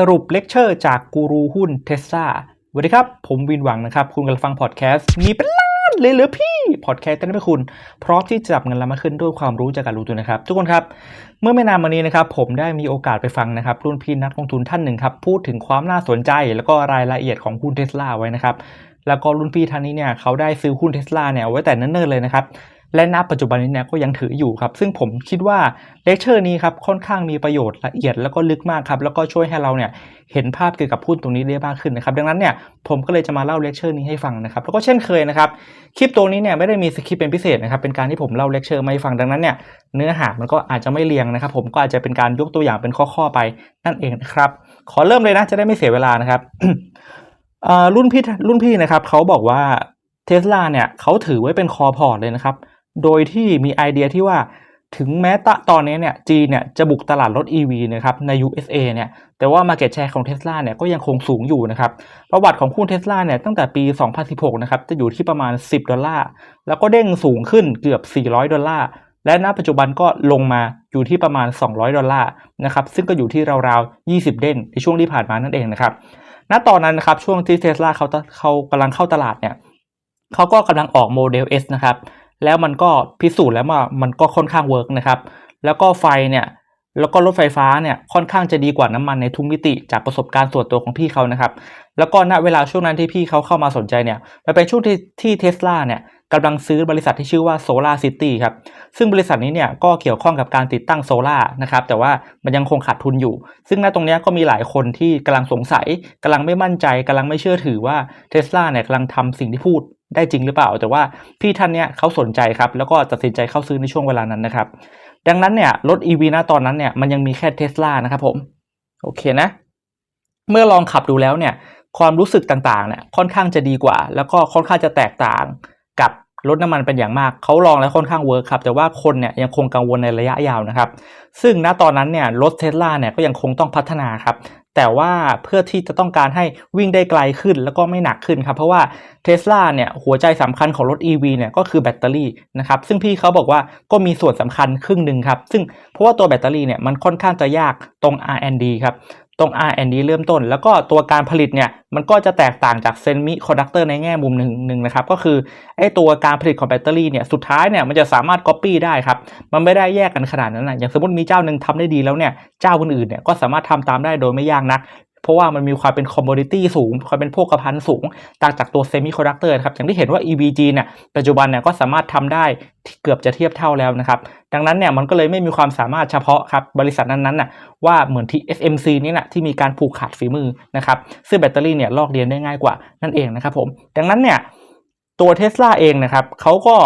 สรุปเลคเชอร์จากกูรูหุ้นเทสลาสวัสดีครับ ผมวินหวังนะครับ คุณกำลังฟังพอดแคสต์มีเป็นล้านเลยเหรือพี่ พอดแคสต์จะได้ให้คุณ พร้อมที่จะจับเงินล้านมาขึ้นด้วยความรู้จากการลงทุนนะครับ ทุกคนครับ เมื่อไม่นานมานี้นะครับ ผมได้มีโอกาสไปฟังนะครับ รุ่นพี่นักลงทุนท่านหนึ่งครับ พูดถึงความน่าสนใจ แล้วก็รายละเอียดของหุ้นเทสลาไว้นะครับ แล้วก็รุ่นพี่ท่านนี้เนี่ยเขาได้ซื้อหุ้นเทสลาเนี่ยไว้แต่เนิ่นๆเลยนะครับ และณปัจจุบันนี้เนี่ยก็ยังถืออยู่ครับ ซึ่งผมคิดว่าเลคเชอร์นี้ครับค่อนข้างมีประโยชน์ละเอียดแล้วก็ลึกมากครับ แล้วก็ช่วยให้เราเนี่ยเห็นภาพเกี่ยวกับหุ้นตรงนี้ได้มากขึ้นนะครับ ดังนั้นเนี่ยผมก็เลยจะมาเล่าเลคเชอร์นี้ให้ฟังนะครับ แล้วก็เช่นเคยนะครับ คลิปตัวนี้เนี่ยไม่ได้มีสคริปต์เป็นพิเศษนะครับ เป็นการที่ผมเล่าเลคเชอร์มาให้ฟัง ดังนั้นเนี่ยเนื้อหามันก็อาจจะไม่เรียงนะครับ ผมก็อาจจะเป็นการยกตัวอย่างเป็นข้อๆไปนั่นเองนะครับ ขอเริ่มเลยนะจะได้ไม่เสียเวลานะครับรุ่นพี่รุ่นพี่นะครับเขาบอกว่าเทสลาเนี่ยเขาถือไว้เป็นคอพอร์ตเลยนะครับ โดยที่มีไอเดียที่ว่าถึงแม้ตะตอนนี้เนี่ยจีนเนี่ยจะบุกตลาดรถ EV นะครับใน USA เนี่ยแต่ว่า Market Share ของ Tesla เนี่ยก็ยังคงสูงอยู่นะครับประวัติของหุ้น Tesla เนี่ยตั้งแต่ปี 2016 นะครับจะอยู่ที่ประมาณ 10 ดอลลาร์ แล้วก็เด้งสูงขึ้นเกือบ 400 ดอลลาร์ และณปัจจุบันก็ลงมาอยู่ที่ประมาณ 200 ดอลลาร์นะครับซึ่งก็อยู่ที่ราวๆ 20 เด้งในช่วงที่ผ่านมานั่นเองนะครับณตอนนั้นนะครับช่วงที่เทสลาเขาเขากำลังเข้าตลาดเนี่ยเขาก็กำลังออกโมเดล S นะครับ แล้วมันก็พิสูจน์แล้วว่ามันก็ค่อนข้างเวิร์กนะครับ แล้วก็ไฟเนี่ยแล้วก็รถไฟฟ้าเนี่ยค่อนข้างจะดีกว่าน้ำมันในทุกมิติจากประสบการณ์ส่วนตัวของพี่เขานะครับ แล้วก็ณเวลาช่วงนั้นที่พี่เขาเข้ามาสนใจเนี่ยมันเป็นช่วงที่ที่เทสลาเนี่ยกำลังซื้อบริษัทที่ชื่อว่า Solar City ครับ ซึ่งบริษัทนี้เนี่ยก็เกี่ยวข้องกับการติดตั้งโซลานะครับ แต่ว่ามันยังคงขาดทุนอยู่ ซึ่งณตรงเนี้ยก็มีหลายคนที่กำลังสงสัยกำลังไม่มั่นใจกำลังไม่เชื่อถือว่าเทสลาเนี่ยกำลังทำสิ่งที่พูด ได้จริงหรือเปล่า แต่ว่าพี่ท่านเนี่ยเขาสนใจครับ แล้วก็ตัดสินใจเข้าซื้อในช่วงเวลานั้นนะครับ ดังนั้นเนี่ยรถ EV ณตอนนั้นเนี่ยมันยังมีแค่เทสลานะครับผม โอเคนะ เมื่อลองขับดูแล้วเนี่ยความรู้สึกต่างๆเนี่ยค่อนข้างจะดีกว่า แล้วก็ค่อนข้างจะแตกต่างกับรถน้ำมันเป็นอย่างมาก เขาลองแล้วค่อนข้างเวิร์คครับ แต่ว่าคนเนี่ยยังคงกังวลในระยะยาวนะครับ ซึ่งณตอนนั้นเนี่ยรถเทสลาเนี่ยก็ยังคงต้องพัฒนาครับ แต่ว่าเพื่อที่จะต้องการให้วิ่งได้ไกลขึ้นแล้วก็ไม่หนักขึ้นครับเพราะว่าเทสลาเนี่ยหัวใจสำคัญของรถ EV เนี่ยก็คือแบตเตอรี่นะครับซึ่งพี่เขาบอกว่าก็มีส่วนสำคัญครึ่งหนึ่งครับซึ่งเพราะว่าตัวแบตเตอรี่เนี่ยมันค่อนข้างจะยากตรง R&D ครับ ตรง R&D เริ่มต้น แล้วก็ตัวการผลิตเนี่ยมันก็จะแตกต่างจากเซมิคอนดักเตอร์ในแง่มุมหนึ่งหนึ่งนะครับก็คือไอ้ตัวการผลิตของแบตเตอรี่เนี่ยสุดท้ายเนี่ยมันจะสามารถ Copy ได้ครับมันไม่ได้แยกกันขนาดนั้นนะอย่างสมมติมีเจ้าหนึ่งทำได้ดีแล้วเนี่ยเจ้าคนอื่นเนี่ยก็สามารถทำตามได้โดยไม่ยากนัก เพราะว่ามันมีความเป็นคอมม o ดิตี้สูง ความเป็นโภคภัณฑ์สูง ต่างจากตัวเซมิคอนดักเตอร์ครับอย่างที่เห็นว่า EVG เนี่ยปัจจุบันเนี่ยก็สามารถทำได้เกือบจะเทียบเท่าแล้วนะครับ ดังนั้นเนี่ยมันก็เลยไม่มีความสามารถเฉพาะครับบริษัทนั้นๆน่ะว่าเหมือนที่ SMC นี่นะที่มีการผูกขาดฝีมือนะครับซึ่งแบตเตอรี่เนี่ยลอกเรียนได้ง่ายกว่านั่นเองนะครับผมดังนั้นเนี่ยตัวเทสลาเองนะครับเขาก็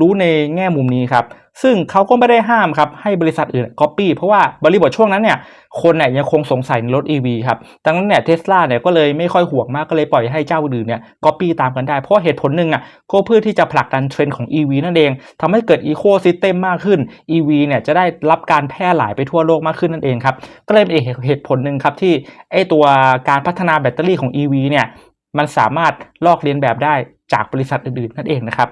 รู้ในแง่มุมนี้ครับ ซึ่งเขาก็ไม่ได้ห้ามครับให้บริษัทอื่นก๊อปปี้เพราะว่าบริบทช่วงนั้นเนี่ยคนเนี่ยยังคงสงสัยในรถ EV ครับดังนั้นเนี่ยเทสลาเนี่ยก็เลยไม่ค่อยห่วงมากก็เลยปล่อยให้เจ้าอื่นเนี่ยก๊อปปี้ตามกันได้ เพราะเหตุผลหนึ่งอะก็เพื่อที่จะผลักดันเทรนด์ของ EV นั่นเองทำให้เกิดอีโคซิสเต็มมากขึ้น EV เนี่ยจะได้รับการแพร่หลายไปทั่วโลกมากขึ้นนั่นเองครับก็เลยเป็นอีกเหตุผลหนึ่งครับที่ไอตัวการพัฒนาแบตเตอรี่ของ EV เนี่ยมันสามารถลอกเลียนแบบได้จากบริษัทอื่นๆนั่นเองนะครับ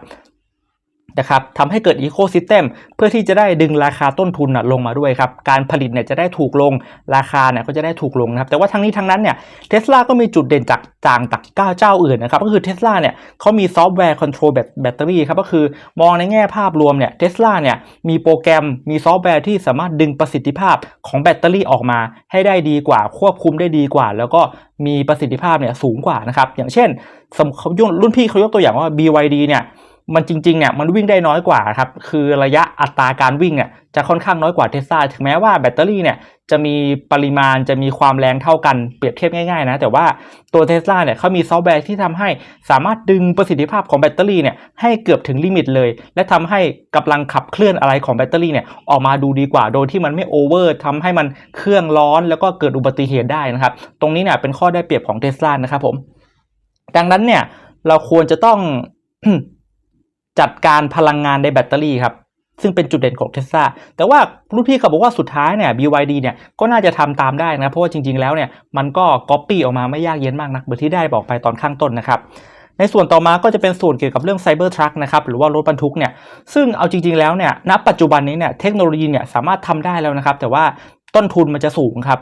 นะครับทำให้เกิดอีโคซิสเต็มเพื่อที่จะได้ดึงราคาต้นทุนนะลงมาด้วยครับ การผลิตเนี่ยจะได้ถูกลงราคาเนี่ยก็จะได้ถูกลงนะครับ แต่ว่าทั้งนี้ทั้งนั้นเนี่ยเทสลาก็มีจุดเด่นจากต่างจากเจ้าเจ้าอื่นนะครับ ก็คือเทสลาเนี่ยเขามีซอฟต์แวร์คอนโทรลแบตเตอรี่ครับ ก็คือมองในแง่ภาพรวมเนี่ยเทสลาเนี่ยมีโปรแกรมมีซอฟต์แวร์ที่สามารถดึงประสิทธิภาพของแบตเตอรี่ออกมา ให้ได้ดีกว่าควบคุมได้ดีกว่า แล้วก็มีประสิทธิภาพเนี่ยสูงกว่านะครับอย่างเช่นสมเขารุ่นพี่เขายกตัวอย่างว่า BYD เนี่ย มันจริงๆเนี่ยมันวิ่งได้น้อยกว่าครับคือระยะอัตราการวิ่งเนี่ยจะค่อนข้างน้อยกว่าเทสลาถึงแม้ว่าแบตเตอรี่เนี่ยจะมีปริมาณจะมีความแรงเท่ากันเปรียบเทียบง่ายๆนะแต่ว่าตัวเทสลาเนี่ยเขามีซอฟต์แวร์ที่ทำให้สามารถดึงประสิทธิภาพของแบตเตอรี่เนี่ยให้เกือบถึงลิมิตเลย และทำให้กำลังขับเคลื่อนอะไรของแบตเตอรี่เนี่ยออกมาดูดีกว่าโดยที่มันไม่โอเวอร์ทำให้มันเครื่องร้อนแล้วก็เกิดอุบัติเหตุได้นะครับตรงนี้เนี่ยเป็นข้อได้เปรียบของเทสลานะครับผมดังนั้นเนี่ยเราควรจะต้อง จัดการพลังงานในแบตเตอรี่ครับซึ่งเป็นจุดเด่นของเทสลาแต่ว่ารุ่นพี่เขาบอกว่าสุดท้ายเนี่ย BYD เนี่ยก็น่าจะทำตามได้นะ เพราะว่าจริง ๆ แล้วเนี่ยมันก็ก๊อปปี้ออกมาไม่ยากเย็นมากนักเหมือนที่ได้บอกไปตอนข้างต้นนะครับ ในส่วนต่อมาก็จะเป็นส่วนเกี่ยวกับเรื่องไซเบอร์ทรัคนะครับหรือว่ารถบรรทุกเนี่ยซึ่งเอาจริง ๆ แล้วเนี่ยณปัจจุบันนี้เนี่ยเทคโนโลยีเนี่ยสามารถทำได้แล้วนะครับ แต่ว่าต้นทุนมันจะสูงครับ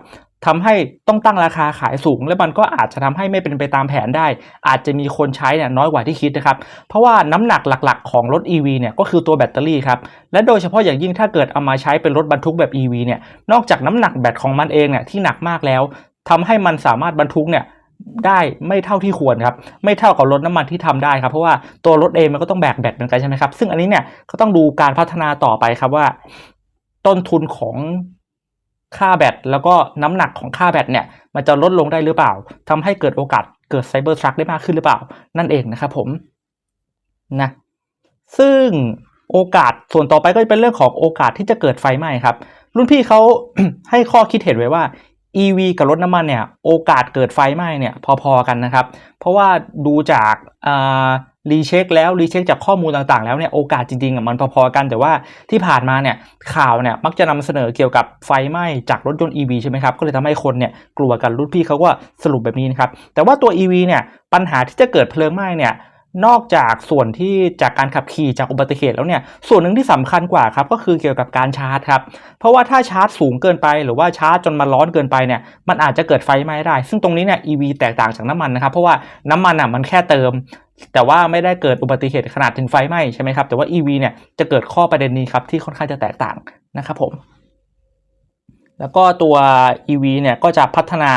ทำให้ต้องตั้งราคาขายสูง และมันก็อาจจะทำให้ไม่เป็นไปตามแผนได้ อาจจะมีคนใช้เนี่ยน้อยกว่าที่คิดนะครับ เพราะว่าน้ำหนักหลักๆ ของรถ EV เนี่ยก็คือตัวแบตเตอรี่ครับ และโดยเฉพาะอย่างยิ่งถ้าเกิดเอามาใช้เป็นรถบรรทุกแบบ EV เนี่ย นอกจากน้ำหนักแบตของมันเองเนี่ยที่หนักมากแล้วทำให้มันสามารถบรรทุกเนี่ยได้ไม่เท่าที่ควรครับไม่เท่ากับรถน้ำมันที่ทำได้ครับ เพราะว่าตัวรถเองมันก็ต้องแบกแบตเหมือนกันใช่ไหมครับซึ่งอันนี้เนี่ยก็ต้องดูการพัฒนาต่อไปครับว่า ต้นทุนของ ค่าแบตแล้วก็น้ำหนักของค่าแบตเนี่ยมันจะลดลงได้หรือเปล่าทำให้เกิดโอกาสเกิดไซเบอร์ทรัคได้มากขึ้นหรือเปล่า นั่นเองนะครับผมนะซึ่งโอกาสส่วนต่อไปก็จะเป็นเรื่องของโอกาสที่จะเกิดไฟไหม้ครับ รุ่นพี่เขาให้ข้อคิดเห็นไว้ว่า EV กับรถน้ำมันเนี่ย โอกาสเกิดไฟไหม้เนี่ยพอๆกันนะครับ เพราะว่าดูจาก รีเช็คแล้วรีเช็คจากข้อมูลต่างๆ แล้วเนี่ยโอกาสจริงๆอะมันพอๆกันแต่ว่าที่ผ่านมาเนี่ยข่าวเนี่ยมักจะนำเสนอเกี่ยวกับไฟไหม้จากรถยนต์ EV ใช่ไหมครับ ก็เลยทำให้คนเนี่ยกลัวกันรุ่นพี่เขาก็สรุปแบบนี้นะครับ แต่ว่าตัว EV เนี่ยปัญหาที่จะเกิดเพลิงไหม้เนี่ยนอกจากส่วนที่จากการขับขี่จากอุบัติเหตุแล้วเนี่ยส่วนหนึ่งที่สำคัญกว่าครับก็คือเกี่ยวกับการชาร์จครับเพราะว่าถ้าชาร์จสูงเกินไป หรือว่าชาร์จจนมันร้อนเกินไปเนี่ยมันอาจจะเกิดไฟไหม้ได้ ซึ่งตรงนี้เนี่ย EV แตกต่างจากน้ำมันนะครับเพราะว่าน้ำมันอะมันแค่เติม แต่ว่าไม่ได้เกิดอุบัติเหตุขนาดถึงไฟไหม้ใช่ไหมครับแต่ว่า EV เนี่ยจะเกิดข้อประเด็นนี้ครับที่ค่อนข้างจะแตกต่างนะครับผม แล้วก็ตัว EV เนี่ยก็จะพัฒนา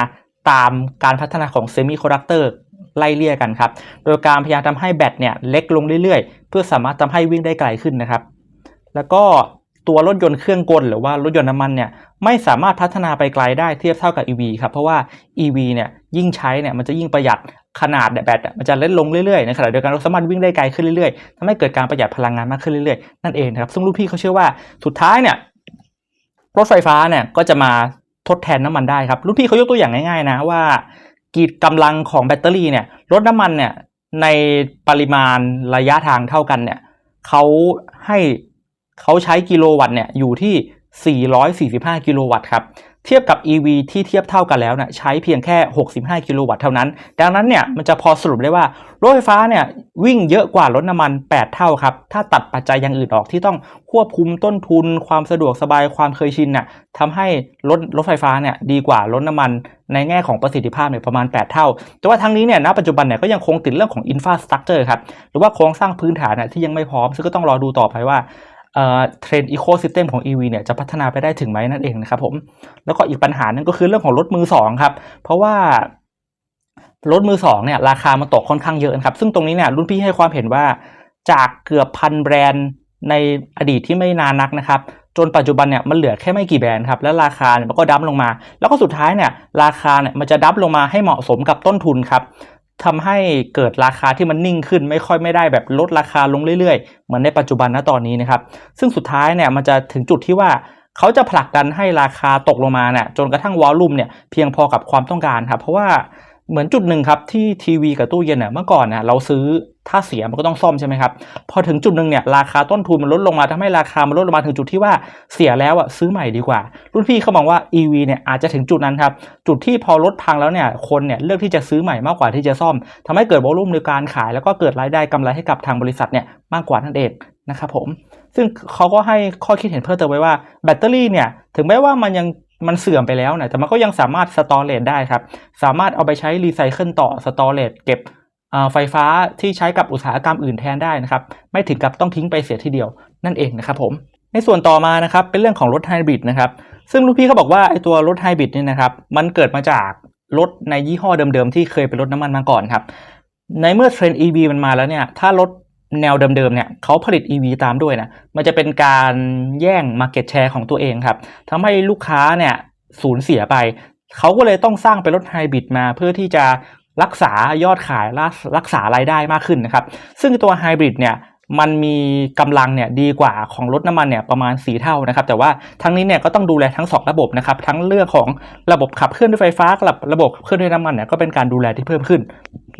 ตามการพัฒนาของเซมิคอนดักเตอร์ไล่เลี่ยกันครับ โดยการพยายามทำให้แบตเนี่ยเล็กลงเรื่อยๆ เพื่อสามารถทำให้วิ่งได้ไกลขึ้นนะครับ แล้วก็ตัวรถยนต์เครื่องกลหรือว่ารถยนต์น้ำมันเนี่ยไม่สามารถพัฒนาไปไกลได้เทียบเท่ากับ EV ครับ เพราะว่า EV เนี่ยยิ่งใช้เนี่ยมันจะยิ่งประหยัด ขนาดแบตมันจะเล็กลงเรื่อยๆในขณะเดียวกันเราสามารถวิ่งได้ไกลขึ้นเรื่อยๆทำให้เกิดการประหยัดพลังงานมากขึ้นเรื่อยๆนั่นเองนะครับซึ่งลูกพี่เขาเชื่อว่าสุดท้ายเนี่ยรถไฟฟ้าเนี่ยก็จะมาทดแทนน้ำมันได้ครับลูกพี่เขายกตัวอย่างง่ายๆนะว่ากีดกำลังของแบตเตอรี่เนี่ยรถน้ำมันเนี่ยในปริมาณระยะทางเท่ากันเนี่ยเขาให้เขาใช้กิโลวัตต์เนี่ยอยู่ที่ 445 กิโลวัตต์ครับ เทียบกับ EV ที่เทียบเท่ากันแล้วเนี่ยใช้เพียงแค่ 65 กิโลวัตต์เท่านั้น ดังนั้นเนี่ยมันจะพอสรุปได้ว่ารถไฟฟ้าเนี่ยวิ่งเยอะกว่ารถน้ำมัน 8 เท่าครับ ถ้าตัดปัจจัยอย่างอื่นออกที่ต้องควบคุมต้นทุน ความสะดวกสบายความเคยชินน่ะทำให้รถรถไฟฟ้าเนี่ยดีกว่ารถน้ำมันในแง่ของประสิทธิภาพเนี่ยประมาณ 8 เท่า แต่ว่าทั้งนี้เนี่ยณปัจจุบันเนี่ยก็ยังคงติดเรื่องของอินฟาสตรักเจอร์ครับหรือว่าโครงสร้างพื้นฐานน่ะที่ยังไม่พร้อมซึ่งก็ต้องรอดูต่อไปว่า เทรนด์อีโคซิสเต็มของ EV เนี่ยจะพัฒนาไปได้ถึงไหมนั่นเองนะครับผม แล้วก็อีกปัญหาหนึงก็คือเรื่องของรถมือสองครับ เพราะว่ารถมือสองเนี่ยราคามันตกค่อนข้างเยอะครับ ซึ่งตรงนี้เนี่ยรุ่นพี่ให้ความเห็นว่าจากเกือบพันแบรนด์ในอดีตที่ไม่นานนักนะครับ จนปัจจุบันเนี่ยมันเหลือแค่ไม่กี่แบรนด์ครับ และราคาเนี่ยมันก็ดั้มลงมา แล้วก็สุดท้ายเนี่ยราคาเนี่ยมันจะดั้มลงมาให้เหมาะสมกับต้นทุนครับ ทำให้เกิดราคาที่มันนิ่งขึ้นไม่ค่อยไม่ได้แบบลดราคาลงเรื่อยๆ เหมือนในปัจจุบันนะตอนนี้นะครับ ซึ่งสุดท้ายเนี่ยมันจะถึงจุดที่ว่าเขาจะผลักดันให้ราคาตกลงมาเนี่ยจนกระทั่งวอลลุ่มเนี่ยเพียงพอกับความต้องการครับเพราะว่า เหมือนจุดหนึ่งครับที่ทีวีกับตู้เย็นเนี่ยเมื่อก่อนเนี่ยเราซื้อถ้าเสียมันก็ต้องซ่อมใช่ไหมครับพอถึงจุดหนึ่งเนี่ยราคาต้นทุนมันลดลงมาทำให้ราคามันลดลงมาถึงจุดที่ว่าเสียแล้วอะซื้อใหม่ดีกว่า รุ่นพี่เขามองว่า EV เนี่ยอาจจะถึงจุดนั้นครับจุดที่พอรถพังแล้วเนี่ยคนเนี่ยเลือกที่จะซื้อใหม่มากกว่าที่จะซ่อมทำให้เกิดวอลลุ่มในการขาย แล้วก็เกิดรายได้กำไรให้กับทางบริษัทเนี่ยมากกว่านั่นเองนะครับผมซึ่งเขาก็ให้ข้อคิดเห็นเพิ่มเติมไว้ว่าแบตเตอรี่เนี่ยถึงแม้ว่ามันยัง มันเสื่อมไปแล้วนี่ยแต่มันก็ยังสามารถสตอเรจได้ครับ สามารถเอาไปใช้รีไซเคิลต่อสตอเรจเก็บไฟฟ้าที่ใช้กับอุตสาหกรรมอื่นแทนได้นะครับ ไม่ถึงกับต้องทิ้งไปเสียทีเดียวนั่นเองนะครับผมในส่วนต่อมานะครับเป็นเรื่องของรถไฮบริดนะครับซึ่งลูกพี่เขาบอกว่าไอตัวรถไฮบริดเนี่ยนะครับมันเกิดมาจากรถในยี่ห้อเดิมๆที่เคยเป็นรถน้ำมันมาก่อนครับในเมื่อเทรนด์ EV มันมาแล้วเนี่ยถ้ารถ แนวเดิมๆเนี่ยเขาผลิต EV ตามด้วยนะมันจะเป็นการแย่ง Market Share ของตัวเองครับทำให้ลูกค้าเนี่ยสูญเสียไป เขาก็เลยต้องสร้างเป็นรถไฮบริดมาเพื่อที่จะรักษายอดขายรักษารายได้มากขึ้นนะครับ ซึ่งตัวไฮบริดเนี่ยมันมีกำลังเนี่ยดีกว่าของรถน้ำมันเนี่ยประมาณ 4 เท่านะครับ แต่ว่าทั้งนี้เนี่ยก็ต้องดูแลทั้ง 2 ระบบนะครับทั้งเรื่องของระบบขับเคลื่อนด้วยไฟฟ้ากับระบบขับเคลื่อนด้วยน้ำมันเนี่ยก็เป็นการดูแลที่เพิ่มขึ้น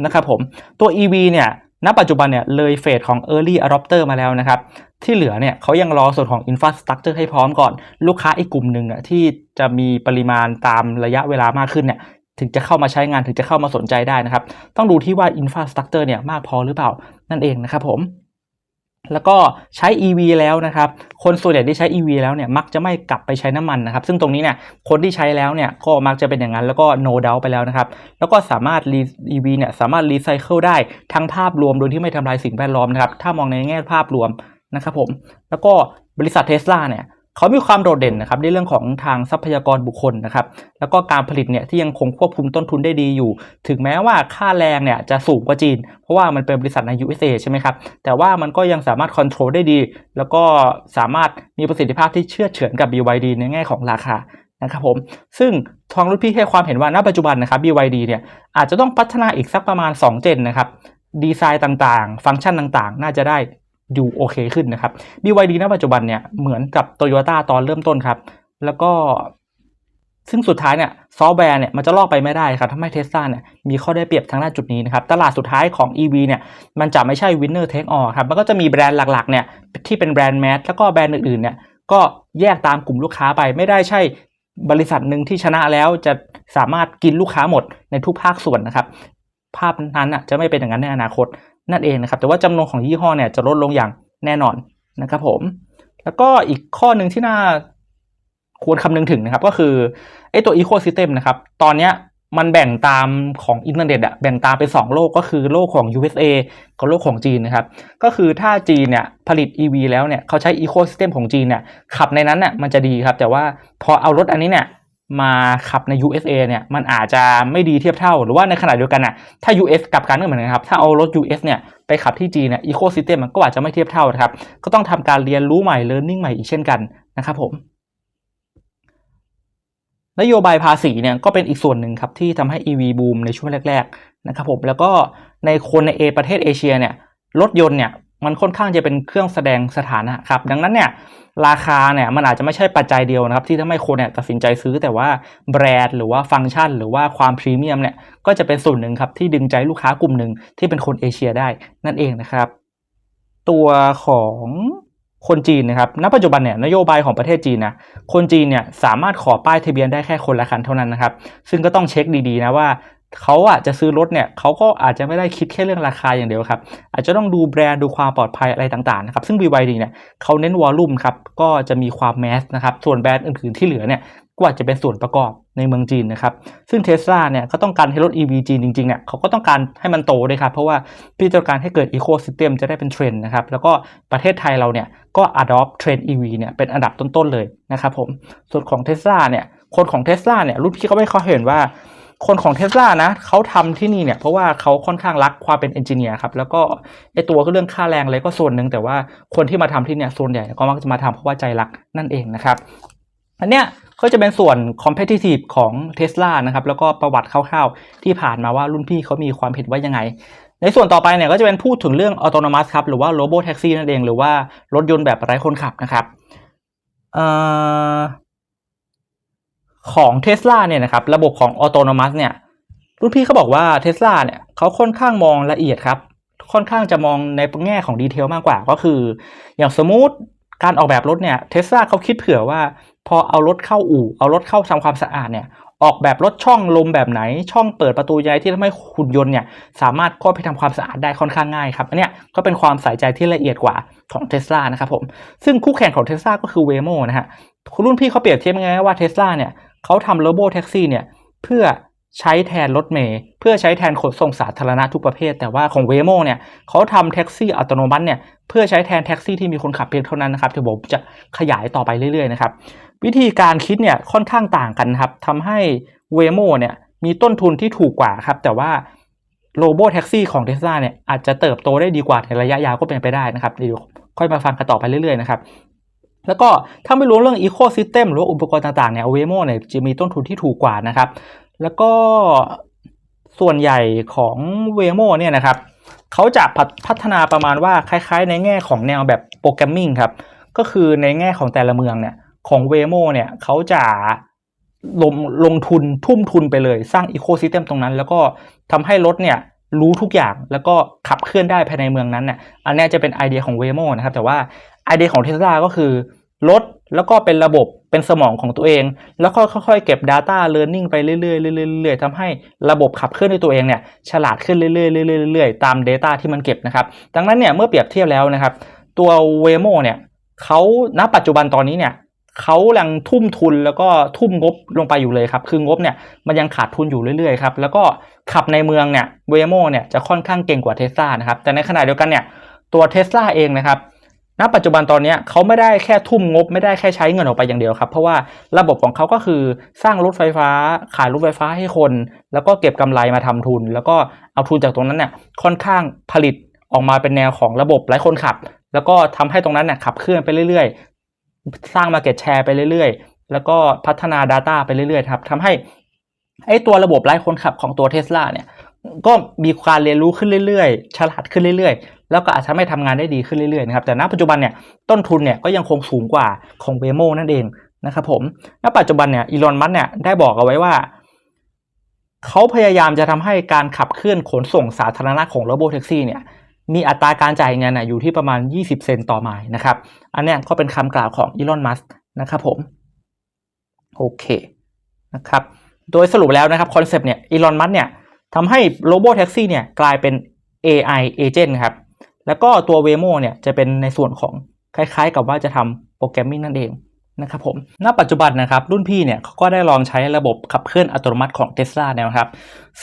นะครับผมตัว EV เนี่ย ณปัจจุบันเนี่ยเลยเฟสของ Early Adopter มาแล้วนะครับ ที่เหลือเนี่ยเขายังรอส่วนของ Infrastructure ให้พร้อมก่อน ลูกค้าอีกกลุ่มหนึ่งอะที่จะมีปริมาณตามระยะเวลามากขึ้นเนี่ยถึงจะเข้ามาใช้งานถึงจะเข้ามาสนใจได้นะครับ ต้องดูที่ว่า Infrastructure เนี่ยมากพอหรือเปล่านั่นเองนะครับผม แล้วก็ใช้ EV แล้วนะครับ คนส่วนใหญ่ที่ใช้ EV แล้วเนี่ยมักจะไม่กลับไปใช้น้ำมันนะครับ ซึ่งตรงนี้เนี่ยคนที่ใช้แล้วเนี่ยก็มักจะเป็นอย่างนั้นแล้วก็ no doubt ไปแล้วนะครับ แล้วก็สามารถ EV เนี่ยสามารถรีไซเคิลได้ทั้งภาพรวมโดยที่ไม่ทำลายสิ่งแวดล้อมนะครับ ถ้ามองในแง่ภาพรวมนะครับผม แล้วก็บริษัทเทสลาเนี่ย เขามีความโดดเด่นนะครับในเรื่องของทางทรัพยากรบุคคลนะครับ แล้วก็การผลิตเนี่ยที่ยังคงควบคุมต้นทุนได้ดีอยู่ ถึงแม้ว่าค่าแรงเนี่ยจะสูงกว่าจีน เพราะว่ามันเป็นบริษัทใน USA ใช่ไหมครับ แต่ว่ามันก็ยังสามารถควบคุมได้ดี แล้วก็สามารถมีประสิทธิภาพที่เชื่อเฉือนกับ BYD ในแง่ของราคานะครับผม ซึ่งทองรุ่นพี่ให้ความเห็นว่าณปัจจุบันนะครับ BYD เนี่ยอาจจะต้องพัฒนาอีกสักประมาณ2เจนนะครับ ดีไซน์ต่างๆ ฟังก์ชันต่างๆ น่าจะได้ ดูโอเคขึ้นนะครับ BYD ณปัจจุบันเนี่ยเหมือนกับ Toyota ตอนเริ่มต้นครับ แล้วก็ซึ่งสุดท้ายเนี่ยซอฟต์แวร์เนี่ยมันจะลอกไปไม่ได้ครับทำให้เทสลาเนี่ยมีข้อได้เปรียบทางด้านจุดนี้นะครับ ตลาดสุดท้ายของ EV เนี่ยมันจะไม่ใช่ winner take all ครับ มันก็จะมีแบรนด์หลักๆเนี่ยที่เป็นแบรนด์แมสแล้วก็แบรนด์อื่นๆเนี่ยก็แยกตามกลุ่มลูกค้าไปไม่ได้ใช่บริษัทหนึ่งที่ชนะแล้วจะสามารถกินลูกค้าหมดในทุกภาคส่วนนะครับ ภาพนั้นอะจะไม่เป็นอย่างนั้นในอนาคต นั่นเองนะครับ แต่ว่าจำนวนของยี่ห้อเนี่ยจะลดลงอย่างแน่นอนนะครับผม แล้วก็อีกข้อหนึ่งที่น่าควรคำนึงถึงนะครับ ก็คือไอ้ตัว Ecosystem นะครับ ตอนเนี้ยมันแบ่งตามของอินเทอร์เน็ตอะแบ่งตามเป็น2โลกก็คือโลกของ USA กับโลกของจีนนะครับ ก็คือถ้าจีนเนี่ยผลิต EV แล้วเนี่ยเขาใช้ Ecosystem ของจีนเนี่ยขับในนั้นน่ะมันจะดีครับ แต่ว่าพอเอารถอันนี้เนี่ย มาขับใน USA เนี่ยมันอาจจะไม่ดีเทียบเท่า หรือว่าในขณะเดียวกันน่ะถ้า US กับการก็เหมือนกันครับ ถ้าเอารถ US เนี่ยไปขับที่จีนเนี่ย Ecosystem มันก็อาจจะไม่เทียบเท่านะครับ ก็ต้องทำการเรียนรู้ใหม่ learning ใหม่อีกเช่นกันนะครับผมนโยบายภาษีเนี่ยก็เป็นอีกส่วนหนึ่งครับที่ทำให้ EV บูมในช่วงแรก ๆ นะครับผมแล้วก็ในคนในเอประเทศเอเชียเนี่ยรถยนต์เนี่ย มันค่อนข้างจะเป็นเครื่องแสดงสถานะครับ ดังนั้นเนี่ยราคาเนี่ยมันอาจจะไม่ใช่ปัจจัยเดียวนะครับ ที่ทำให้คนเนี่ยตัดสินใจซื้อแต่ว่าแบรนด์หรือว่าฟังก์ชัน หรือว่าความพรีเมียมเนี่ยก็จะเป็นส่วนหนึ่งครับที่ดึงใจลูกค้ากลุ่มหนึ่งที่เป็นคนเอเชียได้นั่นเองนะครับ ตัวของคนจีนนะครับ ณ ปัจจุบันเนี่ยนโยบายของประเทศจีนนะ คนจีนเนี่ยสามารถขอป้ายทะเบียนได้แค่คนละคันเท่านั้นนะครับ ซึ่งก็ต้องเช็คดีๆนะว่า เขาอะจะซื้อรถเนี่ยเขาก็อาจจะไม่ได้คิดแค่เรื่องราคาอย่างเดียวครับ อาจจะต้องดูแบรนด์ดูความปลอดภัยอะไรต่างๆนะครับซึ่ง BYD เนี่ยเขาเน้นวอลลุ่มครับก็จะมีความแมสนะครับส่วนแบรนด์อื่นๆที่เหลือเนี่ยก็อาจจะเป็นส่วนประกอบในเมืองจีนนะครับ ซึ่งเทสลาเนี่ยก็ต้องการให้รถ EV จีนจริงๆเนี่ยเขาก็ต้องการให้มันโตด้วยครับ เพราะว่าพี่ต้องการให้เกิดอีโค y ิสเต็มจะได้เป็นเทรนด์นะครับ แล้วก็ประเทศไทยเราเนี่ยก็ adopt เทรนด์ EV เนี่ยเป็นอันดับต้นๆเลยนะครับผม ส่วนของเทสลาเนี่ยคนของเทสลาเนี่ยรุ่นพี่เขาไม่เขาเห็นว่า คนของเทสลานะเขาทำที่นี่เนี่ยเพราะว่าเขาค่อนข้างรักความเป็นเอนจิเนียร์ครับแล้วก็ไอตัวก็เรื่องค่าแรงอะไรก็ส่วนหนึ่งแต่ว่าคนที่มาทำที่เนี่ยส่วนใหญ่ก็มักจะมาทำเพราะว่าใจรักนั่นเองนะครับอันเนี้ยก็จะเป็นส่วน competitive ของ Tesla นะครับแล้วก็ประวัติคร่าวๆ ที่ผ่านมาว่ารุ่นพี่เขามีความเห็นว่ายังไง ในส่วนต่อไปเนี่ยก็จะเป็นพูดถึงเรื่อง autonomous ครับหรือว่า robo taxi นั่นเอง หรือว่ารถยนต์แบบไร้คนขับนะครับเอ่อ ของ Tesla เนี่ยนะครับระบบของ autonomous เนี่ยรุ่นพี่เขาบอกว่า Tesla เนี่ยเขาค่อนข้างมองละเอียดครับค่อนข้างจะมองในแง่ของดีเทลมากกว่าก็คือ อย่างสมมุติการออกแบบรถเนี่ยเทสลาเขาคิดเผื่อว่า พอเอารถเข้าอู่ เอารถเข้าทำความสะอาดเนี่ยออกแบบรถช่องลมแบบไหน ช่องเปิดประตูย้ายที่ทำให้หุ่นยนต์เนี่ยสามารถเข้าไปทำความสะอาดได้ค่อนข้างง่ายครับอันเนี้ยก็เป็นความใส่ใจที่ละเอียดกว่าของเทสลานะครับผมซึ่งคู่แข่งของเทสลาก็คือเวโมนะฮะรุ่นพี่เขาเปรียบเทียบยังไงว่าเทสลาเนี่ย เขาทำโรบอทแท็กซี่เนี่ยเพื่อใช้แทนรถเมย์เพื่อใช้แทนขนส่งสาธารณะทุกประเภท แต่ว่าของเวโมเนี่ยเขาทำแท็กซี่อัตโนมัติเนี่ยเพื่อใช้แทนแท็กซี่ที่มีคนขับเพียงเท่านั้นนะครับเดี๋ยวผมจะขยายต่อไปเรื่อยๆนะครับวิธีการคิดเนี่ยค่อนข้างต่างกันครับทำให้เวโมเนี่ยมีต้นทุนที่ถูกกว่าครับแต่ว่าโรบอทแท็กซี่ของเทสลาเนี่ยอาจจะเติบโตได้ดีกว่าในระยะยาวก็เป็นไปได้นะครับเดี๋ยวค่อยมาฟังกันต่อไปเรื่อยๆนะครับ แล้วก็ถ้าไม่รู้เรื่องอีโคซิสเต็มหรือว่าอุปกรณ์ต่างๆเนี่ยเวโมเนี่ยจะมีต้นทุนที่ถูกกว่านะครับ แล้วก็ส่วนใหญ่ของเวโมเนี่ยนะครับเขาจะพัฒนาประมาณว่าคล้ายๆ ในแง่ของแนวแบบโปรแกรมมิ่งครับ ก็คือในแง่ของแต่ละเมืองเนี่ยของเวโมเนี่ยเขาจะลงลงทุนทุ่มทุนไปเลยสร้างอีโคซิสเต็มตรงนั้น แล้วก็ทำให้รถเนี่ยรู้ทุกอย่างแล้วก็ขับเคลื่อนได้ภายในเมืองนั้นเนี่ยอันนี้จะเป็นไอเดียของเวโมนะครับ แต่ว่า ไอเดียของเทสลาก็คือรถแล้วก็เป็นระบบเป็นสมองของตัวเอง แล้วก็ค่อยๆ เก็บ Data Learning ไปเรื่อยๆเรื่อยๆทำให้ระบบขับเคลื่อนด้วยตัวเองเนี่ยฉลาดขึ้นเรื่อยๆเรื่อยๆเรื่อยๆตาม Data ที่มันเก็บนะครับ ดังนั้นเนี่ยเมื่อเปรียบเทียบแล้วนะครับ ตัวเวโมเนี่ยเขาณปัจจุบันตอนนี้เนี่ยเขากำลังทุ่มทุนแล้วก็ทุ่มงบลงไปอยู่เลยครับ คืองบเนี่ยมันยังขาดทุนอยู่เรื่อยๆครับแล้วก็ขับในเมืองเนี่ยเวโมเนี่ยจะค่อนข้างเก่งกว่าเทสลานะครับแต่ในขณะเดียวกันเนี่ยตัวเทสลาเองนะครับ ณปัจจุบันตอนนี้เขาไม่ได้แค่ทุ่มงบ ไม่ได้แค่ใช้เงินออกไปอย่างเดียวครับ เพราะว่าระบบของเขาก็คือสร้างรถไฟฟ้า ขายรถไฟฟ้าให้คน แล้วก็เก็บกำไรมาทำทุน แล้วก็เอาทุนจากตรงนั้นเนี่ยค่อนข้างผลิตออกมาเป็นแนวของระบบไร้คนขับ แล้วก็ทำให้ตรงนั้นเนี่ยขับเคลื่อนไปเรื่อยๆ สร้างมาเก็ตแชร์ไปเรื่อยๆ แล้วก็พัฒนา Data ไปเรื่อยๆครับทำให้ไอ้ตัวระบบไร้คนขับของตัวเทสลาเนี่ยก็มีการเรียนรู้ขึ้นเรื่อยๆ ฉลาดขึ้นเรื่อยๆ แล้วก็อาจจะไม่ทำงานได้ดีขึ้นเรื่อยๆนะครับแต่ณปัจจุบันเนี่ยต้นทุนเนี่ยก็ยังคงสูงกว่าของเวโมนั่นเองนะครับผมณปัจจุบันเนี่ยอีลอนมัสเนี่ยได้บอกเอาไว้ว่าเขาพยายามจะทำให้การขับเคลื่อนขนส่งสาธารณะของรถโบแท็กซี่เนี่ยมีอัตราการจ่ายเงินอยู่ที่ประมาณ 20 เซนต์ต่อไมล์นะครับ อันนี้ก็เป็นคำกล่าวของอีลอน มัสนะครับผม โอเคนะครับ โดยสรุปแล้วนะครับคอนเซปต์เนี่ยอีลอน มัสเนี่ยทำให้โรบอทแท็กซี่เนี่ยกลายเป็น AI agent ครับ แล้วก็ตัว Waymo เนี่ยจะเป็นในส่วนของคล้ายๆ กับว่าจะทำโปรแกรมมิ่งนั่นเองนะครับผม ณ ปัจจุบันนะครับ รุ่นพี่เนี่ยเขาก็ได้ลองใช้ระบบขับเคลื่อนอัตโนมัติของ Tesla แล้วครับ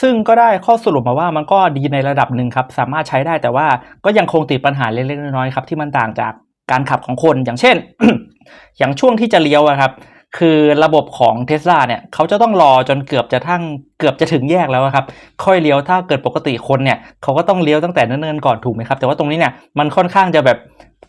ซึ่งก็ได้ข้อสรุปมาว่ามันก็ดีในระดับหนึ่งครับ สามารถใช้ได้แต่ว่าก็ยังคงติดปัญหาเล็กๆน้อยๆครับที่มันต่างจากการขับของคน อย่างเช่น อย่างช่วงที่จะเลี้ยวอะครับ คือระบบของเทสลาเนี่ยเขาจะต้องรอจนเกือบจะทั้งเกือบจะถึงแยกแล้วครับ ค่อยเลี้ยวถ้าเกิดปกติคนเนี่ยเขาก็ต้องเลี้ยวตั้งแต่เนิ่นๆก่อนถูกไหมครับ แต่ว่าตรงนี้เนี่ยมันค่อนข้างจะแบบ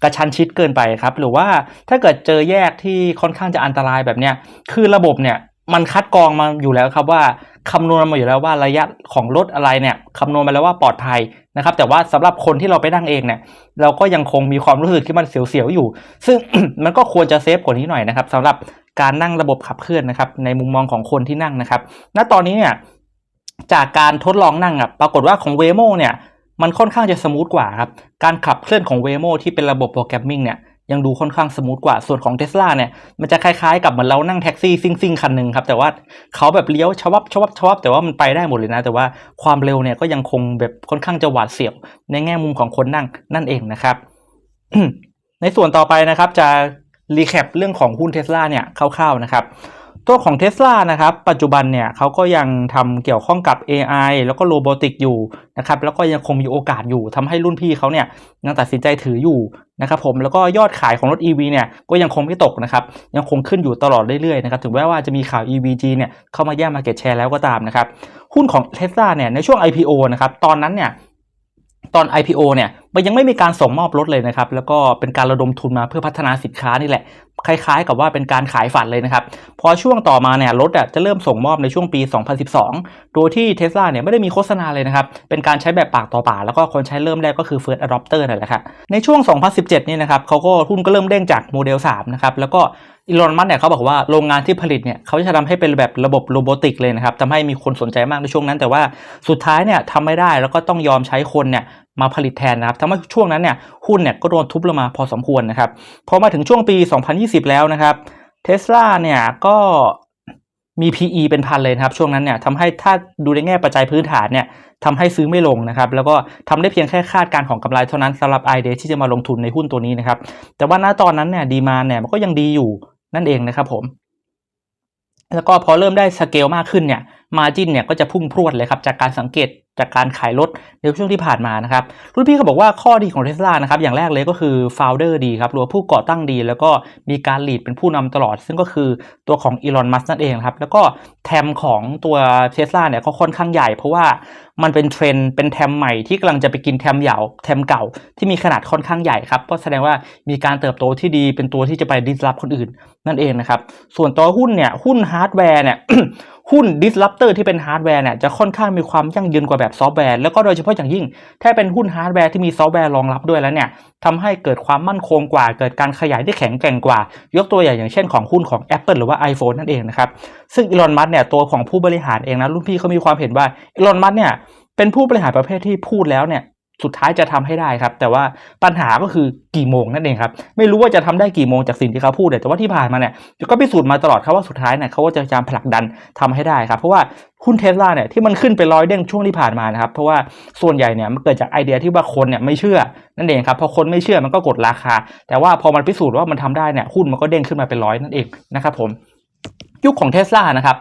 กระชันชิดเกินไปครับ หรือว่าถ้าเกิดเจอแยกที่ค่อนข้างจะอันตรายแบบเนี้ยคือระบบเนี่ยมันคัดกรองมาอยู่แล้วครับว่าคำนวณมาอยู่แล้วว่าระยะของรถอะไรเนี่ยคำนวณมาแล้วว่าปลอดภัยนะครับ แต่ว่าสำหรับคนที่เราไปนั่งเองเนี่ย เราก็ยังคงมีความรู้สึกที่มันเสียวๆอยู่ ซึ่งมันก็ควรจะเซฟกว่านี้หน่อยนะครับสำหรับ การนั่งระบบขับเคลื่อนนะครับ ในมุมมองของคนที่นั่งนะครับ ณตอนนี้เนี่ยจากการทดลองนั่งอะปรากฏว่าของ Waymo เนี่ยมันค่อนข้างจะสมูทกว่าครับ การขับเคลื่อนของ Waymo ที่เป็นระบบโปรแกรมมิ่งเนี่ยยังดูค่อนข้างสมูทกว่า ส่วนของ Tesla เนี่ย มันจะคล้ายๆกับเหมือนเรานั่งแท็กซี่ซิ่งๆคันหนึ่งครับ แต่ว่าเขาแบบเลี้ยวชวับชวับชวับแต่ว่ามันไปได้หมดเลยนะ แต่ว่าความเร็วเนี่ยก็ยังคงแบบค่อนข้างจะหวาดเสียว ในแง่มุมของคนนั่งนั่นเองนะครับ ในส่วนต่อไปนะครับจะ รีแคปเรื่องของหุ้นเทสลาเนี่ยคร่าวๆนะครับตัวของ Tesla นะครับปัจจุบันเนี่ยเขาก็ยังทำเกี่ยวข้องกับ AI แล้วก็โรบอติกอยู่นะครับแล้วก็ยังคงมีโอกาสอยู่ทำให้รุ่นพี่เขาเนี่ยยังตัดสินใจถืออยู่นะครับผมแล้วก็ยอดขายของรถ EV เนี่ยก็ยังคงไม่ตกนะครับยังคงขึ้นอยู่ตลอดเรื่อยๆนะครับถึงแม้ว่าจะมีข่าว EVG เนี่ยเข้ามาแย่ง Market Share แล้วก็ตามนะครับหุ้นของ Tesla เนี่ยในช่วง IPO นะครับตอนนั้นเนี่ย ตอน IPO เนี่ยมันยังไม่มีการส่งมอบรถเลยนะครับ แล้วก็เป็นการระดมทุนมาเพื่อพัฒนาสินค้านี่แหละ คล้ายๆ กับว่าเป็นการขายฝันเลยนะครับ พอช่วงต่อมาเนี่ยรถอะจะเริ่มส่งมอบในช่วงปี 2012 โดยที่ Tesla เนี่ยไม่ได้มีโฆษณาเลยนะครับ เป็นการใช้แบบปากต่อปากแล้วก็คนใช้เริ่มแรกก็คือ First Adopter นั่นแหละครับในช่วง 2017 นี่นะครับเขาก็หุ้นก็เริ่มเด้งจากโมเดล 3 นะครับ แล้วก็อีลอน มัสเนี่ยเขาบอกว่าโรงงานที่ผลิตเนี่ยเขาจะทำให้เป็นแบบระบบโรบอติกเลยนะครับทำให้มีคนสนใจมากในช่วงนั้น แต่ว่าสุดท้ายเนี่ยทำไม่ได้แล้วก็ต้องยอมใช้คนเนี่ย มาผลิตแทนนะครับทำให้ช่วงนั้นเนี่ยหุ้นเนี่ยก็โดนทุบลงมาพอสมควรนะครับ พอมาถึงช่วงปี 2020 แล้วนะครับเทสลาเนี่ยก็มี PE เป็นพันเลยนะครับช่วงนั้นเนี่ยทำให้ถ้าดูในแง่ปัจจัยพื้นฐานเนี่ยทำให้ซื้อไม่ลงนะครับ แล้วก็ทำได้เพียงแค่คาดการณ์ของกำไรเท่านั้นสำหรับ i d ที่จะมาลงทุนในหุ้นตัวนี้นะครับ แต่ว่าณตอนนั้นเนี่ยดีมาเนี่ยมันก็ยังดีอยู่นั่นเองนะครับผม แล้วก็พอเริ่มได้สเกลมากขึ้นเนี่ยมาจินเนี่ยก็จะพุ่งพรวดเลยครับจากการสังเกตจากการขายรถในช่วงที่ผ่านมานะครับรุ่นพี่เขาบอกว่าข้อดีของเทสลานะครับอย่างแรกเลยก็คือโฟลเดอร์ดีครับหรือว่าผู้ก่อตั้งดี แล้วก็มีการลีดเป็นผู้นำตลอด ซึ่งก็คือตัวของอีลอนมัสนั่นเองครับแล้วก็แทมของตัวเทสลาเนี่ยก็ค่อนข้างใหญ่ เพราะว่ามันเป็นเทรนเป็นแทมใหม่ที่กำลังจะไปกินแทมเหยาแทมเก่าที่มีขนาดค่อนข้างใหญ่ครับก็แสดงว่ามีการเติบโตที่ดีเป็นตัวที่จะไปดิสลอฟคนอื่นนั่นเองนะครับส่วนตัวหุ้นเนี่ยหุ้นฮาร์ดแวร์เนี่ย หุ้น disruptor ที่เป็นฮาร์ดแวร์เนี่ยจะค่อนข้างมีความยั่งยืนกว่าแบบซอฟต์แวร์ แล้วก็โดยเฉพาะอย่างยิ่ง ถ้าเป็นหุ้นฮาร์ดแวร์ที่มีซอฟต์แวร์รองรับด้วยแล้วเนี่ยทำให้เกิดความมั่นคงกว่า เกิดการขยายที่แข็งแกร่งกว่า ยกตัวอย่างอย่างเช่นของหุ้นของ Apple หรือว่า iPhone นั่นเองนะครับ ซึ่งอีลอน มัสเนี่ยตัวของผู้บริหารเองนะรุ่นพี่เขามีความเห็นว่าอีลอน มัสเนี่ยเป็นผู้บริหารประเภทที่พูดแล้วเนี่ย สุดท้ายจะทำให้ได้ครับ แต่ว่าปัญหาก็คือกี่โมงนั่นเองครับ ไม่รู้ว่าจะทำได้กี่โมงจากสิ่งที่เขาพูดแต่ว่าที่ผ่านมาเนี่ยก็พิสูจน์มาตลอดครับว่าสุดท้ายเนี่ยเขาก็จะพยายามผลักดันทำให้ได้ครับ เพราะว่าหุ้นเทสลาเนี่ยที่มันขึ้นไปร้อยเด้งช่วงที่ผ่านมานะครับ เพราะว่าส่วนใหญ่เนี่ยมันเกิดจากไอเดียที่ว่าคนเนี่ยไม่เชื่อนั่นเองครับพอคนไม่เชื่อมันก็กดราคา แต่ว่าพอมันพิสูจน์ว่ามันทำได้เนี่ยหุ้นมันก็เด้งขึ้นมาเป็นร้อยนั่นเองนะครับผมยุคของเทสลานะครับ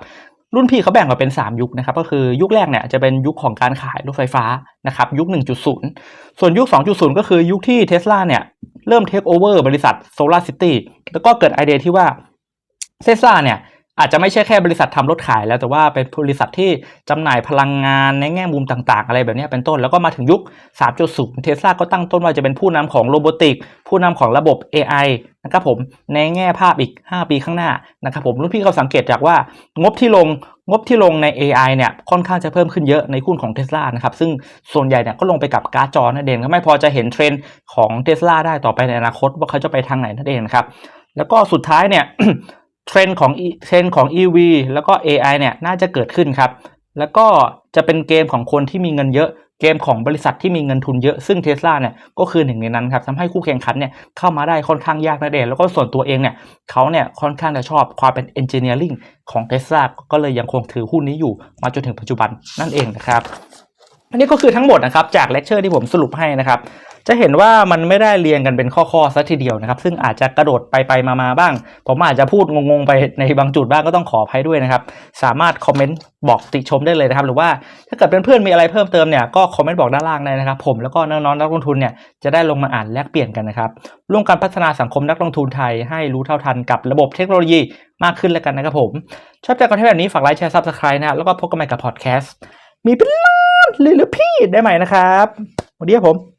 รุ่นพี่เขาแบ่งออกเป็น 3 ยุคนะครับ ก็คือยุคแรกเนี่ยจะเป็นยุคของการขายรถไฟฟ้านะครับยุค 1.0 ส่วนยุค 2.0 ก็คือยุคที่เทสลาเนี่ยเริ่มเทคโอเวอร์บริษัทโซลาร์ซิตี้แล้วก็เกิดไอเดียที่ว่าเทสลาเนี่ย อาจจะไม่ใช่แค่บริษัททำรถขายแล้วแต่ว่าเป็นบริษัทที่จำหน่ายพลังงานในแง่มุมต่างๆ อะไรแบบนี้เป็นต้นแล้วก็มาถึงยุค 3.0 เทสลาก็ตั้งต้นว่าจะเป็นผู้นำของโรบอติก ผู้นำของระบบ AI นะครับผมในแง่ภาพอีก 5 ปีข้างหน้านะครับผมรุ่นพี่เขาสังเกตจากว่างบที่ลงงบที่ลงใน AI เนี่ยค่อนข้างจะเพิ่มขึ้นเยอะในหุ้นของ Tesla นะครับซึ่งส่วนใหญ่เนี่ยก็ลงไปกับการ์ดจอนั่นเองก็ไม่พอจะเห็นเทรนด์ของ Tesla ได้ต่อไปในอนาคตว่าเขาจะไปทางไหนนั่นเองนครับแล้วก็สุดท้ายเนี่ย เทรนด์ของเทรนด์ของ EV แล้วก็ AI เนี่ยน่าจะเกิดขึ้นครับ แล้วก็จะเป็นเกมของคนที่มีเงินเยอะ เกมของบริษัทที่มีเงินทุนเยอะ ซึ่งเทสลาเนี่ยก็คือหนึ่งในนั้นครับทำให้คู่แข่งขันเนี่ยเข้ามาได้ค่อนข้างยากนั่นเองแล้วก็ส่วนตัวเองเนี่ยเขาเนี่ยค่อนข้างจะชอบความเป็น engineering ของเทสลาก็เลยยังคงถือหุ้นนี้อยู่มาจนถึงปัจจุบันนั่นเองนะครับ อันนี้ก็คือทั้งหมดนะครับจากเลคเชอร์ที่ผมสรุปให้นะครับ จะเห็นว่ามันไม่ได้เรียงกันเป็นข้อๆซะทีเดียวนะครับ ซึ่งอาจจะกระโดดไปไปมามาบ้าง ผมอาจจะพูดงงๆไปในบางจุดบ้างก็ต้องขออภัยด้วยนะครับ สามารถคอมเมนต์บอกติชมได้เลยนะครับ หรือว่าถ้าเกิดเพื่อนๆมีอะไรเพิ่มเติมเนี่ยก็คอมเมนต์บอกด้านล่างได้นะครับ ผมแล้วก็น้องๆนักลงทุนเนี่ยจะได้ลงมาอ่านแลกเปลี่ยนกันนะครับร่วมกันพัฒนาสังคมนักลงทุนไทยให้รู้เท่าทันกับระบบเทคโนโลยีมากขึ้นแล้วกันนะครับผมชอบใจคอนเทนต์แบบนี้ฝากไลค์แชร์ซับสไครต์นะแล้วก็พบกันใหม่กับพอดแคสต์ มีเป็นล้านเลยหรือพี่ได้ไหมนะครับสวัสดีครับผม